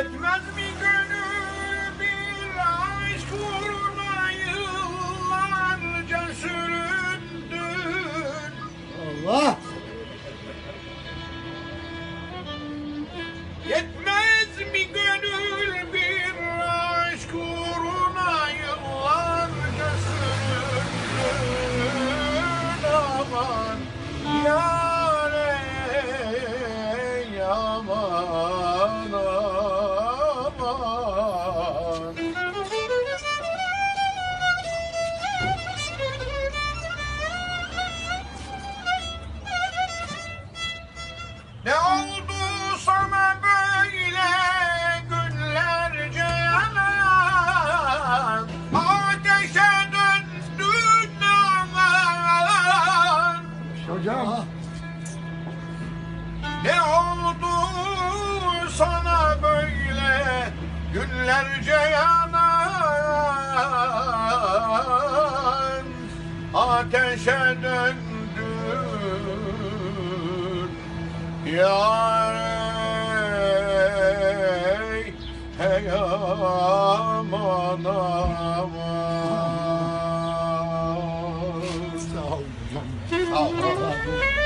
Yetmez mi gönül bir aşk uğruna yıllarca süründün? Allah! Yetmez mi gönül bir aşk uğruna yıllarca süründün? Aman yâre yaman hocam. Ne oldu sana böyle günlerce yanan? Ateşe döndün. Yar ey, hey aman aman 好你妈操